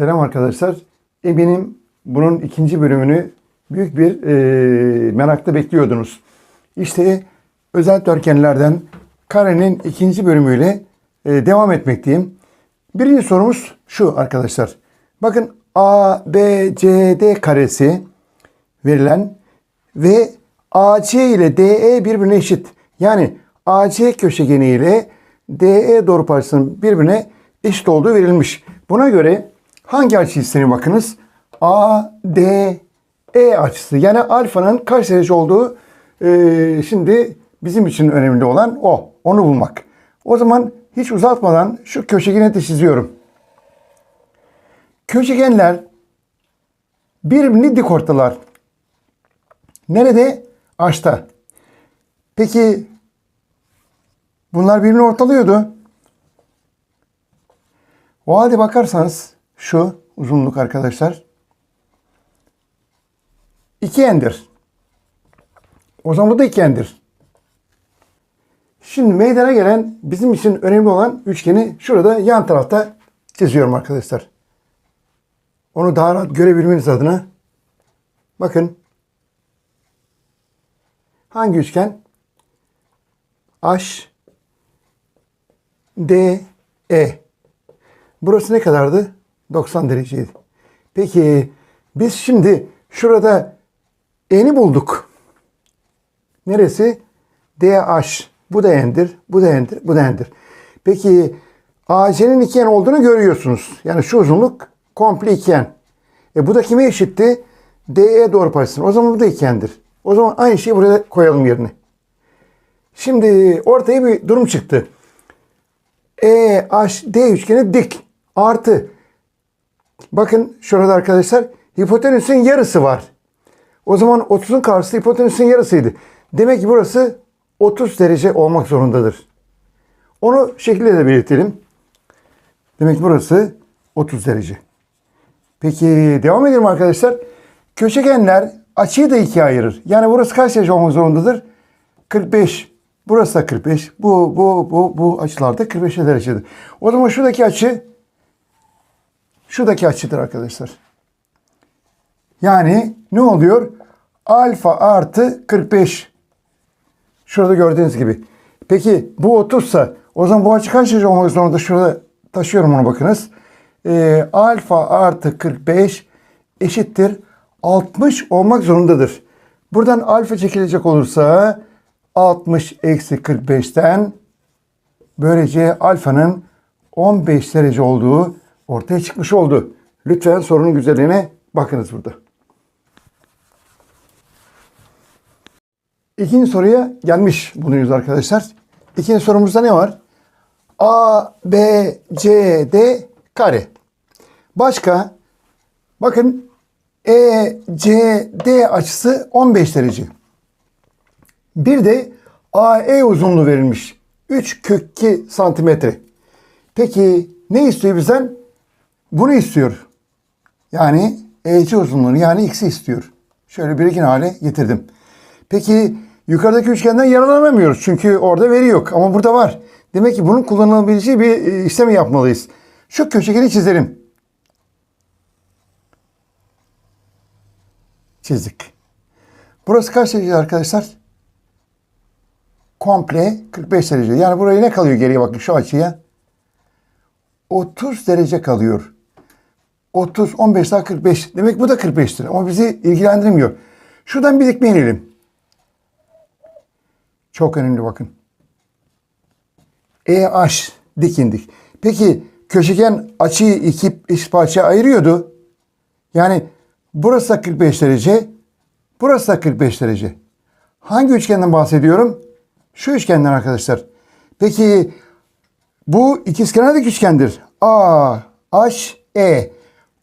Selam arkadaşlar. Eminim bunun ikinci bölümünü büyük bir e, merakla bekliyordunuz. İşte özel törkenlerden karenin ikinci bölümüyle e, devam etmekteyim. Birinci sorumuz şu arkadaşlar. Bakın A, B, C, D karesi verilen ve AC ile DE birbirine eşit. Yani AC köşegeni ile DE doğru parçasının birbirine eşit olduğu verilmiş. Buna göre hangi açı isteniyor bakınız? ADE açısı. Yani alfanın kaç derece olduğu e, şimdi bizim için önemli olan o. Onu bulmak. O zaman hiç uzatmadan şu köşegeni de çiziyorum. Köşegenler birbirini dik ortalar. Nerede? Açta. Peki bunlar birbirini ortalıyordu. O halde bakarsanız şu uzunluk arkadaşlar iki endir. O zaman bu da iki endir. Şimdi meydana gelen bizim için önemli olan üçgeni şurada yan tarafta çiziyorum arkadaşlar. Onu daha rahat görebilmeniz adına bakın hangi üçgen? H D E. Burası ne kadardı? 90 dereceydi. Peki biz şimdi şurada eni bulduk. Neresi? DH. Bu da endir, bu da endir, bu da endir. Peki AC'nin iki en olduğunu görüyorsunuz. Yani şu uzunluk komple iki en. E bu da kime eşitti? DE doğru parçasına. O zaman bu da iki endir. O zaman aynı şeyi buraya koyalım yerine. Şimdi ortaya bir durum çıktı. EHD üçgeni dik artı bakın şurada arkadaşlar hipotenüsün yarısı var. O zaman 30'un karşısı hipotenüsün yarısıydı. Demek ki burası 30 derece olmak zorundadır. Onu şekilde de belirtelim. Demek ki burası 30 derece. Peki devam edelim arkadaşlar. Köşegenler açıyı da ikiye ayırır. Yani burası kaç derece olmak zorundadır? 45. Burası da 45. Bu, bu, bu, bu açılarda 45 derecedir. O zaman şuradaki açı şuradaki açıdır arkadaşlar. Yani ne oluyor? Alfa artı 45. Şurada gördüğünüz gibi. Peki bu 30 sa o zaman bu açı kaç derece olmak zorunda? Şurada taşıyorum onu bakınız. Ee, alfa artı 45 eşittir 60 olmak zorundadır. Buradan alfa çekilecek olursa 60 eksi 45'ten böylece alfanın 15 derece olduğu ortaya çıkmış oldu. Lütfen sorunun güzelliğine bakınız burada. İkinci soruya gelmiş bulunuyoruz arkadaşlar. İkinci sorumuzda ne var? A, B, C, D kare. Başka bakın E, C, D açısı 15 derece. Bir de AE uzunluğu verilmiş. 3 kök 2 santimetre. Peki ne istiyor bizden? Bunu istiyor. Yani EC uzunluğunu yani X'i istiyor. Şöyle birikin hale getirdim. Peki yukarıdaki üçgenden yararlanamıyoruz. Çünkü orada veri yok. Ama burada var. Demek ki bunun kullanılabileceği bir e, işlemi yapmalıyız. Şu köşegeni çizelim. Çizdik. Burası kaç derece arkadaşlar? Komple 45 derece. Yani buraya ne kalıyor geriye bakın şu açıya? 30 derece kalıyor. 30, 15 daha 45. Demek bu da 45'tir. Ama bizi ilgilendirmiyor. Şuradan bir dikme inelim. Çok önemli bakın. EH dikindik. Peki köşegen açıyı iki parçaya ayırıyordu. Yani burası da 45 derece. Burası da 45 derece. Hangi üçgenden bahsediyorum? Şu üçgenden arkadaşlar. Peki bu ikizkenar dik üçgendir. A, H, E.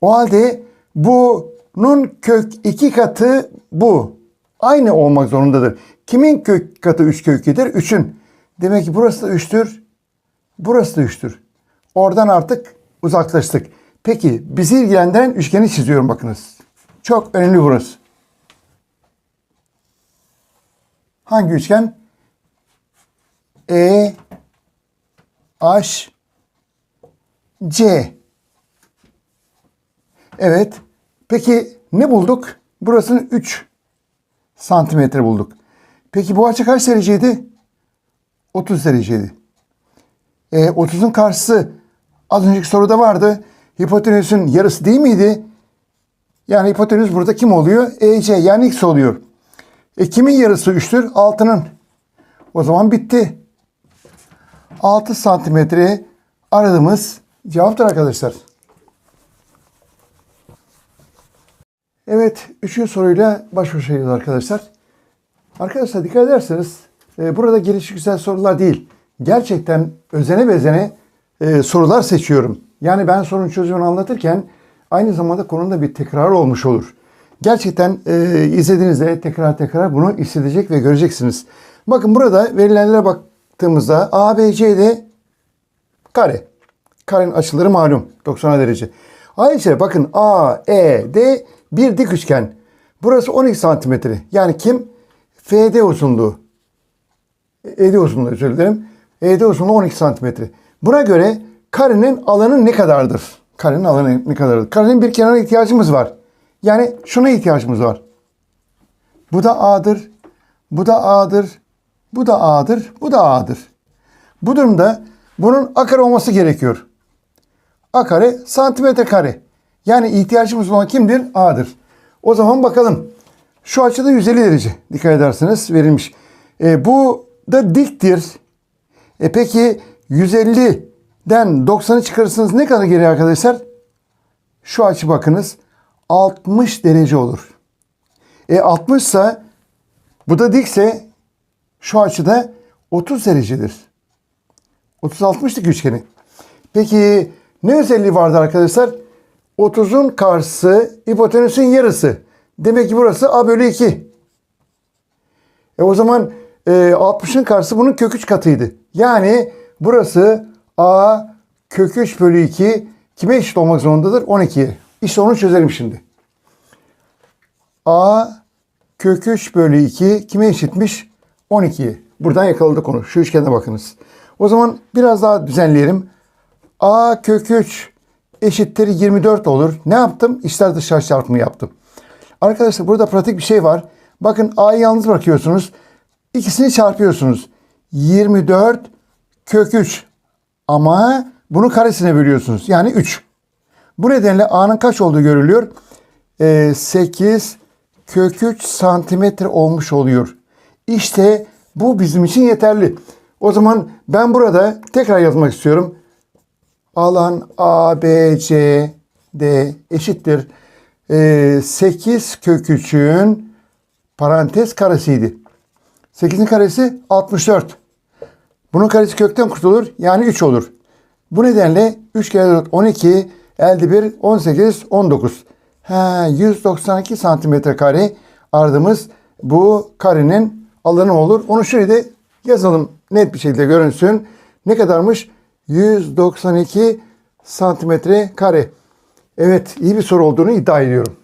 O halde bunun kök iki katı bu. Aynı olmak zorundadır. Kimin kök katı 3 kök 2'dir? 3'ün. Demek ki burası da 3'tür. Burası da 3'tür. Oradan artık uzaklaştık. Peki bizi ilgilendiren üçgeni çiziyorum bakınız. Çok önemli burası. Hangi üçgen? E H C Evet. Peki ne bulduk? Burasını 3 santimetre bulduk. Peki bu açı kaç dereceydi? 30 dereceydi. E, 30'un karşısı az önceki soruda vardı. Hipotenüsün yarısı değil miydi? Yani hipotenüs burada kim oluyor? EC yani X oluyor. E kimin yarısı 3'tür? 6'nın. O zaman bitti. 6 santimetre aradığımız cevaptır arkadaşlar. Evet, üçüncü soruyla baş başayız arkadaşlar. Arkadaşlar dikkat ederseniz e, burada gelişi güzel sorular değil. Gerçekten özene bezene e, sorular seçiyorum. Yani ben sorun çözümünü anlatırken aynı zamanda konunda bir tekrar olmuş olur. Gerçekten e, izlediğinizde tekrar tekrar bunu hissedecek ve göreceksiniz. Bakın burada verilenlere baktığımızda ABCD kare. Karenin açıları malum 90 derece. Ayrıca bakın A, E, D bir dik üçgen. Burası 12 santimetre. Yani kim? FD uzunluğu. ED uzunluğu özür dilerim. ED uzunluğu 12 santimetre. Buna göre karenin alanı ne kadardır? Karenin alanı ne kadardır? Karenin bir kenara ihtiyacımız var. Yani şuna ihtiyacımız var. Bu da A'dır. Bu da A'dır. Bu da A'dır. Bu da A'dır. Bu durumda bunun A kare olması gerekiyor. A kare santimetre kare. Yani ihtiyacımız olan kimdir? A'dır. O zaman bakalım. Şu açıda 150 derece. Dikkat ederseniz verilmiş. E, bu da diktir. E peki 150'den 90'ı çıkarırsanız ne kadar geriye arkadaşlar? Şu açı bakınız. 60 derece olur. E 60 ise bu da dikse şu açıda 30 derecedir. 30-60'lık üçgeni. Peki ne özelliği vardı arkadaşlar? 30'un karşısı hipotenüsün yarısı. Demek ki burası A bölü 2. E o zaman e, 60'ın karşısı bunun kök 3 katıydı. Yani burası A kök 3 bölü 2 kime eşit olmak zorundadır? 12'ye. İşte onu çözelim şimdi. A kök 3 bölü 2 kime eşitmiş? 12'ye. Buradan yakaladık onu. Şu üçgene bakınız. O zaman biraz daha düzenleyelim. A kök 3 eşittir 24 olur. Ne yaptım? İçler dışlar çarpımı yaptım. Arkadaşlar burada pratik bir şey var. Bakın A'yı yalnız bırakıyorsunuz. İkisini çarpıyorsunuz. 24 kök 3. Ama bunu karesine bölüyorsunuz. Yani 3. Bu nedenle A'nın kaç olduğu görülüyor? Ee, 8 kök 3 santimetre olmuş oluyor. İşte bu bizim için yeterli. O zaman ben burada tekrar yazmak istiyorum. Alan A, B, C, D eşittir. Ee, 8 kök 3'ün parantez karesiydi. 8'in karesi 64. Bunun karesi kökten kurtulur. Yani 3 olur. Bu nedenle 3 kere 4 12 elde 1 18 19. Ha, 192 santimetre kare ardımız bu karenin alanı olur. Onu şöyle de yazalım net bir şekilde görünsün. Ne kadarmış? 192 santimetre kare. Evet iyi bir soru olduğunu iddia ediyorum.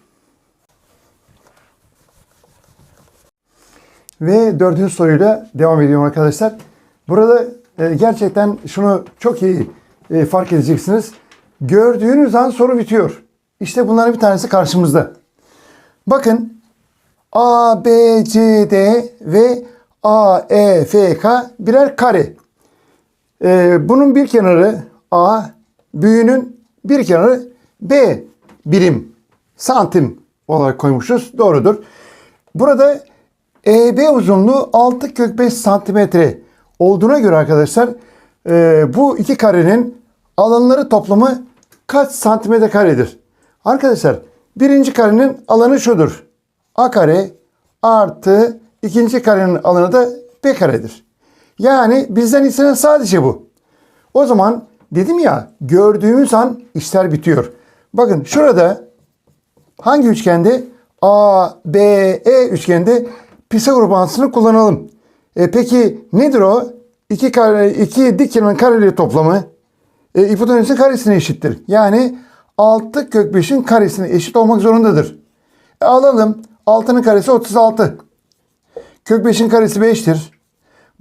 Ve dördüncü soruyla devam ediyorum arkadaşlar. Burada e, gerçekten şunu çok iyi e, fark edeceksiniz. Gördüğünüz an soru bitiyor. İşte bunların bir tanesi karşımızda. Bakın A, B, C, D ve A, E, F, K birer kare. E, bunun bir kenarı A, büyüğünün bir kenarı B birim santim olarak koymuşuz. Doğrudur. Burada EB uzunluğu 6 kök 5 santimetre olduğuna göre arkadaşlar e, bu iki karenin alanları toplamı kaç santimetre karedir? Arkadaşlar birinci karenin alanı şudur. A kare artı ikinci karenin alanı da B karedir. Yani bizden istenen sadece bu. O zaman dedim ya gördüğümüz an işler bitiyor. Bakın şurada hangi üçgende? A, B, E üçgende Pisagor bağıntısını kullanalım. E peki nedir o? İki, kare, iki dik kenarın kareleri toplamı e, hipotenüsün karesine eşittir. Yani 6 kök 5'in karesine eşit olmak zorundadır. E, alalım. 6'nın karesi 36. Kök 5'in karesi 5'tir.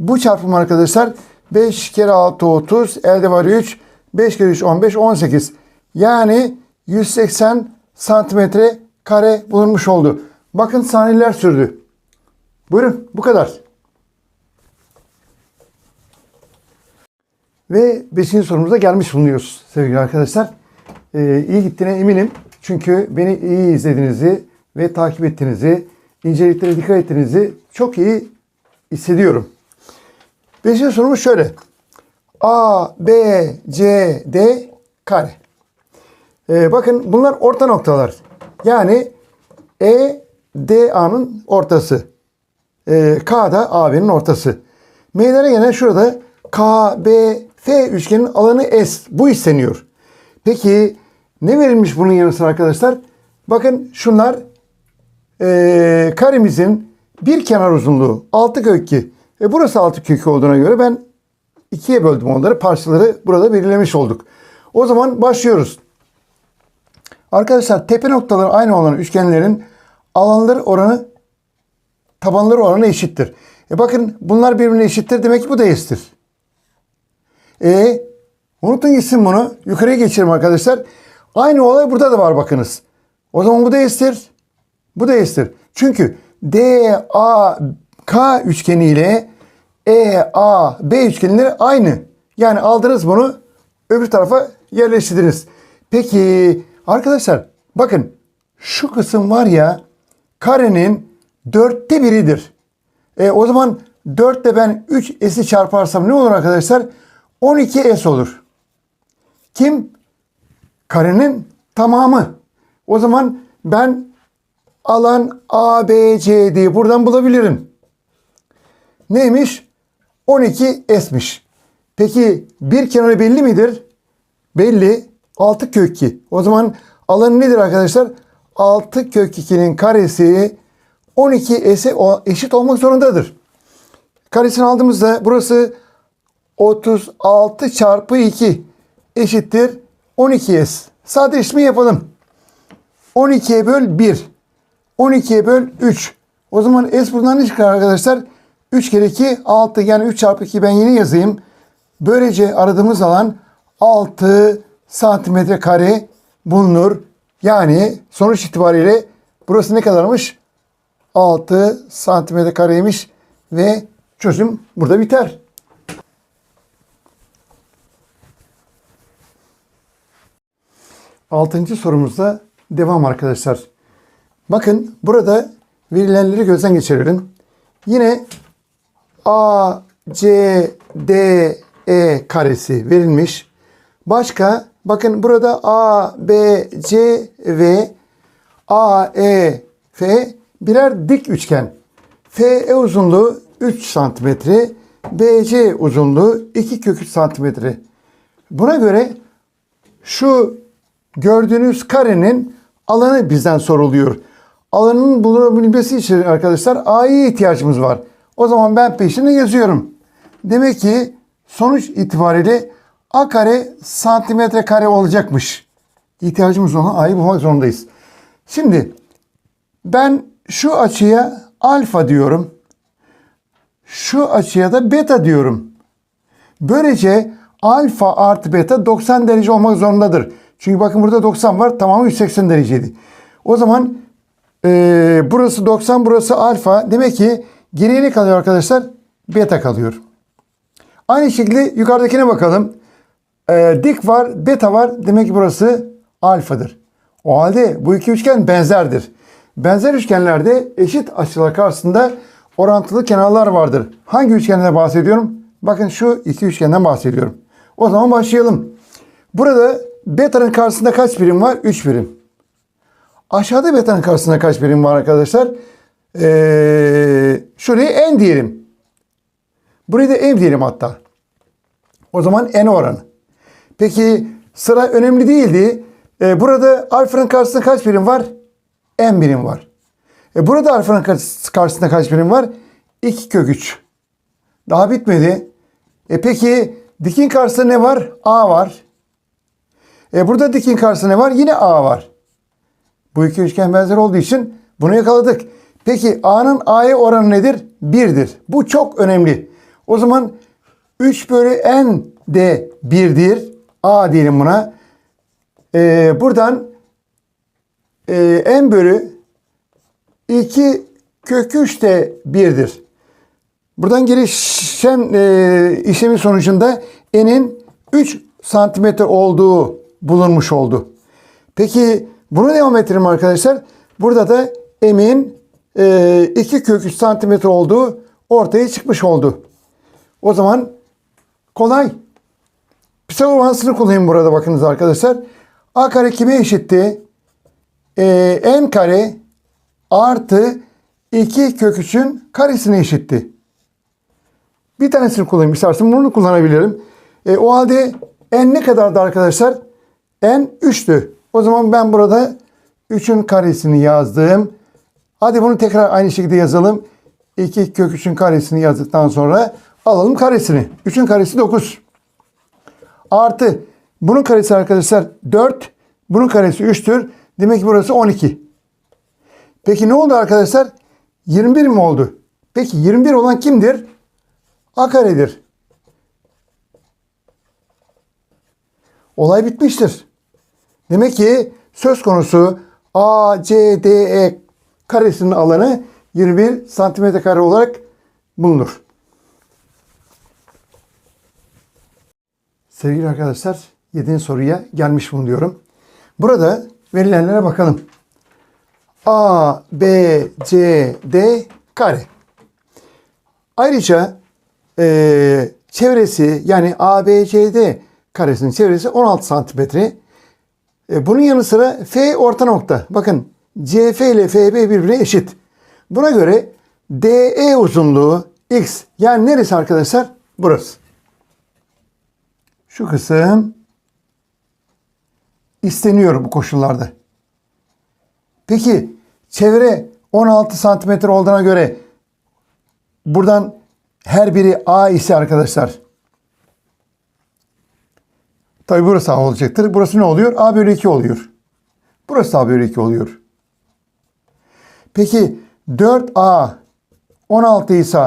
Bu çarpım arkadaşlar 5 kere 6 30 elde var 3. 5 kere 3 15 18. Yani 180 santimetre kare bulunmuş oldu. Bakın saniyeler sürdü. Buyurun bu kadar. Ve 5. sorumuza gelmiş bulunuyoruz sevgili arkadaşlar. Ee, iyi gittiğine eminim. Çünkü beni iyi izlediğinizi ve takip ettiğinizi, inceliklere dikkat ettiğinizi çok iyi hissediyorum. 5. sorumuz şöyle. A, B, C, D kare. Ee, bakın bunlar orta noktalar. Yani E, D, A'nın ortası. Ee, K da AB'nin ortası. Meydana gelen şurada K, B, F üçgenin alanı S. Bu isteniyor. Peki ne verilmiş bunun yanı sıra arkadaşlar? Bakın şunlar ee, karemizin bir kenar uzunluğu 6 kök 2. E burası 6 kök 2 olduğuna göre ben ikiye böldüm onları. Parçaları burada belirlemiş olduk. O zaman başlıyoruz. Arkadaşlar tepe noktaları aynı olan üçgenlerin alanları oranı tabanları oranı eşittir. E bakın bunlar birbirine eşittir. Demek ki bu da eşittir. E unutun gitsin bunu. Yukarıya geçelim arkadaşlar. Aynı olay burada da var bakınız. O zaman bu da eşittir. Bu da eşittir. Çünkü D, A, K üçgeni ile E, A, B üçgenleri aynı. Yani aldınız bunu öbür tarafa yerleştirdiniz. Peki arkadaşlar bakın şu kısım var ya karenin dörtte biridir. E, o zaman 4 ile ben 3 s'i çarparsam ne olur arkadaşlar? 12 s olur. Kim? Karenin tamamı. O zaman ben alan ABC diye buradan bulabilirim. Neymiş? 12 s'miş. Peki bir kenarı belli midir? Belli. 6 kök 2. O zaman alanı nedir arkadaşlar? 6 kök 2'nin karesi 12 s'e eşit olmak zorundadır. Karesini aldığımızda burası 36 çarpı 2 eşittir 12s. Sadeleşme yapalım. 12'ye böl 1. 12'ye böl 3. O zaman s buradan ne çıkar arkadaşlar? 3 kere 2 6 yani 3 çarpı 2 ben yeni yazayım. Böylece aradığımız alan 6 santimetre kare bulunur. Yani sonuç itibariyle burası ne kadarmış? 6 santimetre kareymiş ve çözüm burada biter. Altıncı sorumuzda devam arkadaşlar. Bakın burada verilenleri gözden geçirelim. Yine A, C, D, E karesi verilmiş. Başka bakın burada A, B, C ve A, E, F birer dik üçgen. FE uzunluğu 3 santimetre, BC uzunluğu 2 kök 3 santimetre. Buna göre şu gördüğünüz karenin alanı bizden soruluyor. Alanın bulunabilmesi için arkadaşlar A'ya ihtiyacımız var. O zaman ben peşine yazıyorum. Demek ki sonuç itibariyle A kare santimetre kare olacakmış. İhtiyacımız olan A'yı bulmak zorundayız. Şimdi ben şu açıya alfa diyorum. Şu açıya da beta diyorum. Böylece alfa artı beta 90 derece olmak zorundadır. Çünkü bakın burada 90 var. Tamamı 180 dereceydi. O zaman e, burası 90, burası alfa. Demek ki geriye ne kalıyor arkadaşlar? Beta kalıyor. Aynı şekilde yukarıdakine bakalım. E, dik var, beta var. Demek ki burası alfadır. O halde bu iki üçgen benzerdir. Benzer üçgenlerde eşit açılar karşısında orantılı kenarlar vardır. Hangi üçgenden bahsediyorum? Bakın şu iki üçgenden bahsediyorum. O zaman başlayalım. Burada beta'nın karşısında kaç birim var? 3 birim. Aşağıda beta'nın karşısında kaç birim var arkadaşlar? Ee, şuraya n diyelim. Burayı da m diyelim hatta. O zaman n oranı. Peki sıra önemli değildi. Ee, burada alfanın karşısında kaç birim var? n birim var. E burada alfanın karşısında kaç birim var? 2 kök 3. Daha bitmedi. E peki dikin karşısında ne var? A var. E burada dikin karşısında ne var? Yine A var. Bu iki üçgen benzer olduğu için bunu yakaladık. Peki A'nın A'ya oranı nedir? 1'dir. Bu çok önemli. O zaman 3 bölü n de 1'dir. A diyelim buna. Ee, buradan e, n bölü 2 kök 3 de 1'dir. Buradan gelişen e, işlemin sonucunda n'in 3 santimetre olduğu bulunmuş oldu. Peki bunu devam ettirelim arkadaşlar. Burada da m'in 2 kök 3 santimetre olduğu ortaya çıkmış oldu. O zaman kolay. Pisagor kullanayım burada bakınız arkadaşlar. A kare kime eşitti? Ee, n kare artı 2 kök 3'ün karesine eşitti. Bir tanesini kullanayım istersen bunu kullanabilirim. E, o halde n ne kadardı arkadaşlar? n 3'tü. O zaman ben burada 3'ün karesini yazdım. Hadi bunu tekrar aynı şekilde yazalım. 2 kök 3'ün karesini yazdıktan sonra alalım karesini. 3'ün karesi 9. Artı bunun karesi arkadaşlar 4. Bunun karesi 3'tür. Demek ki burası 12. Peki ne oldu arkadaşlar? 21 mi oldu? Peki 21 olan kimdir? A karedir. Olay bitmiştir. Demek ki söz konusu A, C, D, E karesinin alanı 21 santimetre kare olarak bulunur. Sevgili arkadaşlar 7. soruya gelmiş bulunuyorum. Burada verilenlere bakalım. A, B, C, D kare. Ayrıca e, çevresi yani A, B, C, D karesinin çevresi 16 santimetre. E, bunun yanı sıra F orta nokta. Bakın CF ile FB birbirine eşit. Buna göre DE uzunluğu X. Yani neresi arkadaşlar? Burası. Şu kısım isteniyor bu koşullarda. Peki çevre 16 santimetre olduğuna göre buradan her biri A ise arkadaşlar. Tabi burası A olacaktır. Burası ne oluyor? A bölü 2 oluyor. Burası A bölü 2 oluyor. Peki 4A 16 ise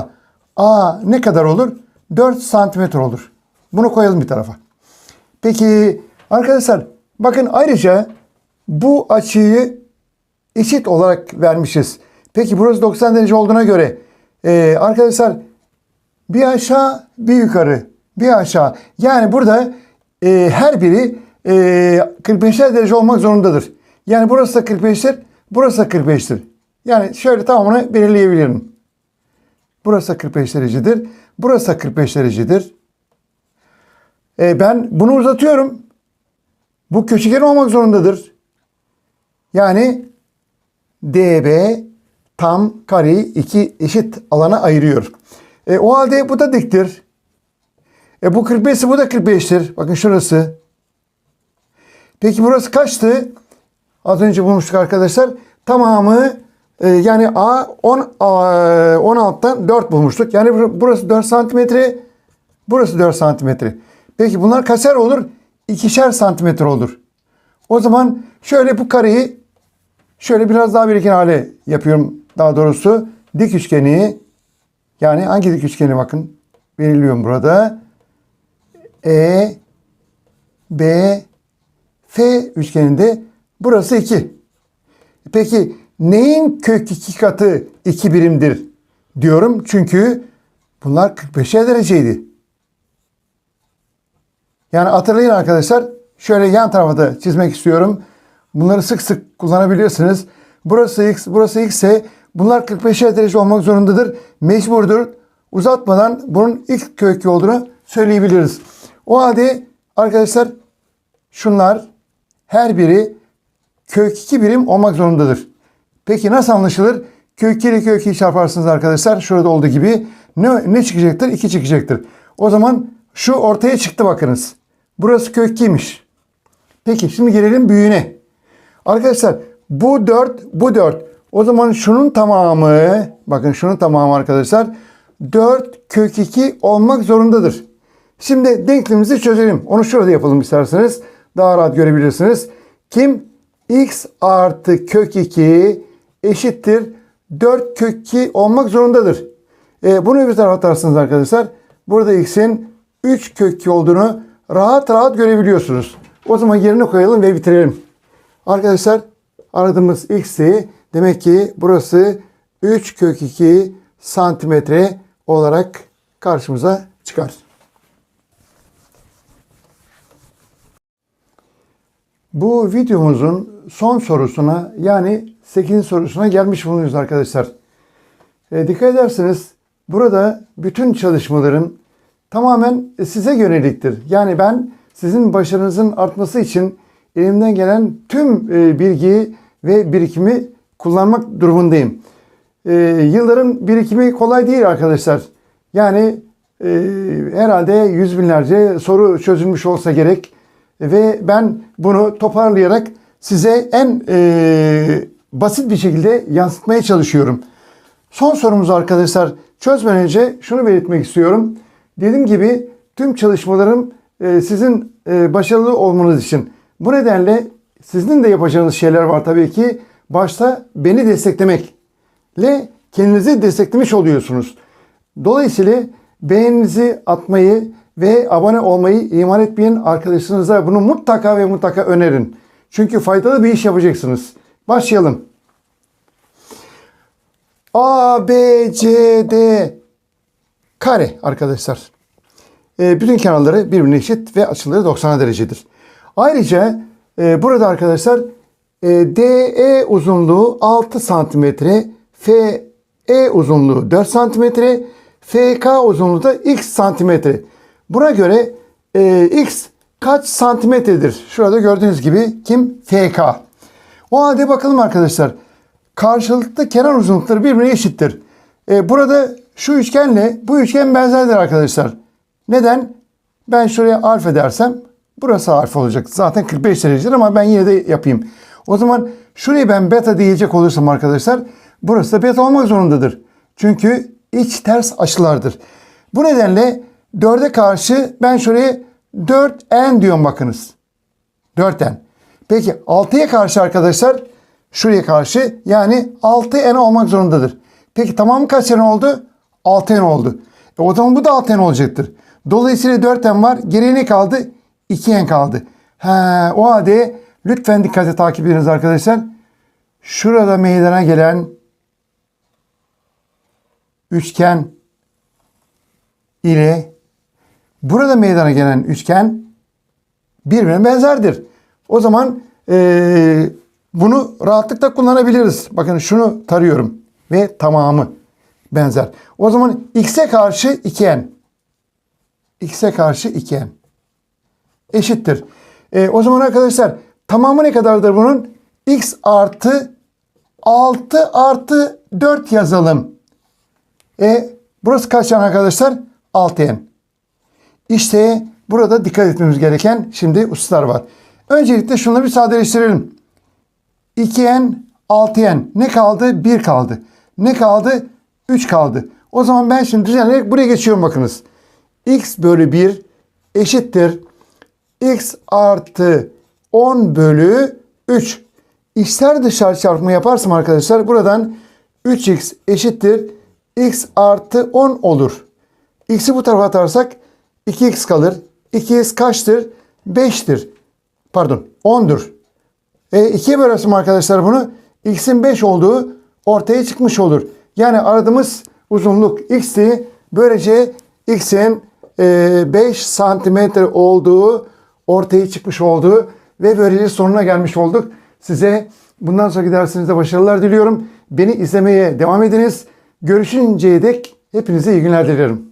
A ne kadar olur? 4 santimetre olur. Bunu koyalım bir tarafa. Peki arkadaşlar bakın ayrıca bu açıyı eşit olarak vermişiz. Peki burası 90 derece olduğuna göre e, arkadaşlar bir aşağı bir yukarı bir aşağı. Yani burada e, her biri e, 45'er derece olmak zorundadır. Yani burası da 45'tir, burası da 45'tir. Yani şöyle tamamını belirleyebilirim. Burası da 45 derecedir. Burası da 45 derecedir. E, ben bunu uzatıyorum. Bu köşegen olmak zorundadır. Yani DB tam kareyi iki eşit alana ayırıyor. E, o halde bu da diktir. E, bu 45 ise bu da 45'tir. Bakın şurası. Peki burası kaçtı? Az önce bulmuştuk arkadaşlar. Tamamı e, yani A 10 A, 16'dan 4 bulmuştuk. Yani burası 4 santimetre. Burası 4 santimetre. Peki bunlar kaçer olur? İkişer santimetre olur. O zaman şöyle bu kareyi şöyle biraz daha biriken hale yapıyorum daha doğrusu. Dik üçgeni yani hangi dik üçgeni bakın belirliyorum burada. E B F üçgeninde burası 2. Peki neyin kök 2 katı 2 birimdir diyorum. Çünkü bunlar 45'er dereceydi. Yani hatırlayın arkadaşlar. Şöyle yan tarafa da çizmek istiyorum. Bunları sık sık kullanabilirsiniz. Burası x, burası x ise bunlar 45'er derece olmak zorundadır. Mecburdur. Uzatmadan bunun ilk kökü olduğunu söyleyebiliriz. O halde arkadaşlar şunlar her biri kök 2 birim olmak zorundadır. Peki nasıl anlaşılır? Kök 2 ile kök 2'yi çarparsınız arkadaşlar. Şurada olduğu gibi ne, ne çıkacaktır? 2 çıkacaktır. O zaman şu ortaya çıktı bakınız. Burası kök 2'ymiş. Peki şimdi gelelim büyüğüne. Arkadaşlar bu 4, bu 4. O zaman şunun tamamı, bakın şunun tamamı arkadaşlar 4 kök 2 olmak zorundadır. Şimdi denklemimizi çözelim. Onu şurada yapalım isterseniz. Daha rahat görebilirsiniz. Kim? x artı kök 2 eşittir 4 kök 2 olmak zorundadır. E, bunu bir tarafa atarsınız arkadaşlar. Burada x'in 3 kök 2 olduğunu rahat rahat görebiliyorsunuz. O zaman yerine koyalım ve bitirelim. Arkadaşlar aradığımız x'i demek ki burası 3 kök 2 santimetre olarak karşımıza çıkar. Bu videomuzun son sorusuna yani 8. sorusuna gelmiş bulunuyoruz arkadaşlar. E, dikkat ederseniz burada bütün çalışmaların tamamen size yöneliktir. Yani ben sizin başarınızın artması için elimden gelen tüm e, bilgiyi ve birikimi kullanmak durumundayım. E, yılların birikimi kolay değil arkadaşlar. Yani e, herhalde yüz binlerce soru çözülmüş olsa gerek ve ben bunu toparlayarak size en e, basit bir şekilde yansıtmaya çalışıyorum. Son sorumuzu arkadaşlar çözmeden önce şunu belirtmek istiyorum. Dediğim gibi tüm çalışmalarım e, sizin e, başarılı olmanız için. Bu nedenle sizin de yapacağınız şeyler var tabii ki. Başta beni desteklemekle kendinizi desteklemiş oluyorsunuz. Dolayısıyla beğeninizi atmayı ve abone olmayı ihmal etmeyin. Arkadaşlarınıza bunu mutlaka ve mutlaka önerin. Çünkü faydalı bir iş yapacaksınız. Başlayalım. A, B, C, D kare arkadaşlar. E, bütün kenarları birbirine eşit ve açıları 90 derecedir. Ayrıca e, burada arkadaşlar e, DE uzunluğu 6 santimetre, FE uzunluğu 4 santimetre, FK uzunluğu da x santimetre. Buna göre e, x kaç santimetredir? Şurada gördüğünüz gibi kim? FK. O halde bakalım arkadaşlar. Karşılıklı kenar uzunlukları birbirine eşittir. E, burada şu üçgenle bu üçgen benzerdir arkadaşlar. Neden? Ben şuraya alfa dersem burası alfa olacak. Zaten 45 derecedir ama ben yine de yapayım. O zaman şurayı ben beta diyecek olursam arkadaşlar burası da beta olmak zorundadır. Çünkü iç ters açılardır. Bu nedenle 4'e karşı ben şuraya 4n diyorum bakınız. 4n. Peki 6'ya karşı arkadaşlar şuraya karşı yani 6n olmak zorundadır. Peki tamamı kaç n oldu? 6n oldu. E o zaman bu da 6n olacaktır. Dolayısıyla 4n var. Geriye ne kaldı? 2n kaldı. He, o halde lütfen dikkate takip ediniz arkadaşlar. Şurada meydana gelen üçgen ile burada meydana gelen üçgen birbirine benzerdir. O zaman eee, bunu rahatlıkla kullanabiliriz. Bakın şunu tarıyorum ve tamamı benzer. O zaman x'e karşı 2n. x'e karşı 2n. Eşittir. E, o zaman arkadaşlar tamamı ne kadardır bunun? x artı 6 artı 4 yazalım. E, burası kaç tane arkadaşlar? 6n. İşte burada dikkat etmemiz gereken şimdi hususlar var. Öncelikle şunları bir sadeleştirelim. 2n, 6n. Ne kaldı? 1 kaldı. Ne kaldı? 3 kaldı. O zaman ben şimdi düzenleyerek buraya geçiyorum bakınız. x bölü 1 eşittir. x artı 10 bölü 3. İçler dışarı çarpımı yaparsam arkadaşlar buradan 3x eşittir. x artı 10 olur. x'i bu tarafa atarsak 2x kalır. 2x kaçtır? 5'tir. Pardon 10'dur. E, ikiye bölersem arkadaşlar bunu x'in 5 olduğu ortaya çıkmış olur. Yani aradığımız uzunluk x'ti. Böylece x'in e, 5 santimetre olduğu ortaya çıkmış oldu. Ve böylece sonuna gelmiş olduk. Size bundan sonraki dersinizde başarılar diliyorum. Beni izlemeye devam ediniz. Görüşünceye dek hepinize iyi günler diliyorum.